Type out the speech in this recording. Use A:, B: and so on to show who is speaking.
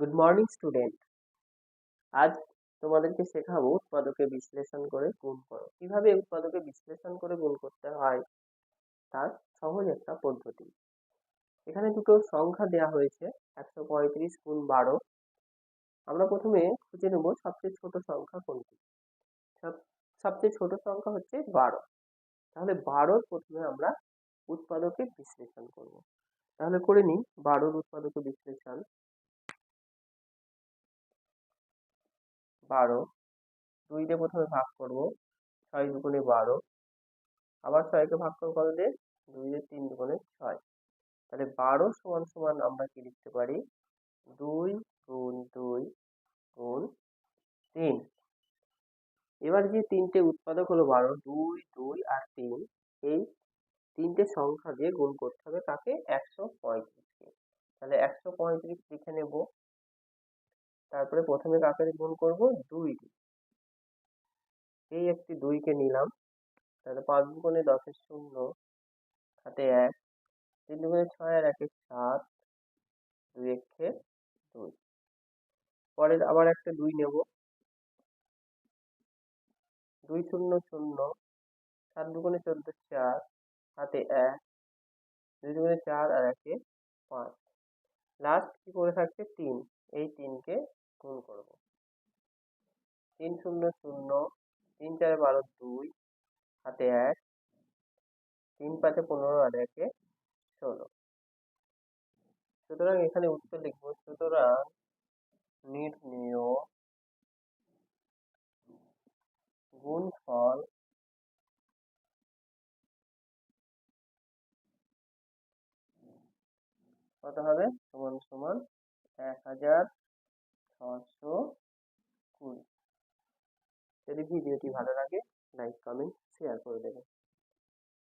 A: Good morning student আজ তোমাদেরকে শেখাবো উৎপাদকে বিশ্লেষণ করে গুণ করো। কীভাবে উৎপাদকে বিশ্লেষণ করে গুণ করতে হয়? তার সহজ একটা পদ্ধতি। এখানে দুটো সংখ্যা দেয়া হয়েছে, একশো পঁয়ত্রিশ গুণ বারো। আমরা প্রথমে খুঁজে নেব সবচেয়ে ছোট সংখ্যা কোনটি। সব- সবচেয়ে ছোট সংখ্যা হচ্ছে বারো। তাহলে বারোর প্রথমে আমরা উৎপাদকে বিশ্লেষণ করব। তাহলে করে নিই, বারোর উৎপাদকে বিশ্লেষণ। বারো। দুই দিয়ে প্রথমে ভাগ করব, ছয় দুগুণে বারো। আবার ছয়কে ভাগ করব কত দিয়ে? দুই দিয়ে তিন দুগুণে ছয়। তাহলে বারো সমান সমান আমরা কি লিখতে পারি? দুই গুণ দুই গুণ তিন। এবার যে তিনটে উৎপাদক হলো বারো, দুই দুই আর তিন, এই তিনটে সংখ্যা দিয়ে গুণ করতে হবে তাকে একশো পঁয়ত্রিশকে তাহলে একশো পঁয়ত্রিশ লিখে নেব। তারপরে প্রথমে কাকে গুণ করব? দুই দিয়ে এই একটি দুইকে নিলাম। তাহলে পাঁচ দুগুণে দশের শূন্য, হাতে এক, তিন দুগুণে ছয় আর একে সাত, দুই একে দুই। পরের আবার একটা দুই নেব। দুই শূন্য শূন্য, সাত দুগুণে চোদ্দ চার, হাতে এক, দুই দুগুণে চার আর একে পাঁচ। লাস্ট কি করে থাকছে? তিন। এই তিনকে গুণ করব। তিন শূন্য শূন্য, তিন চারে বারো দুই, হাতে এক, তিন পাঁচে পনেরো আর একে ষোলো। সুতরাং এখানে উত্তর লিখব, সুতরাং নির্ণেয় গুণফল কত হবে? সমান সমান এক হাজার ছশো কুড়ি। যদি ভিডিওটি ভালো লাগে লাইক কমেন্ট শেয়ার করে দেবেন।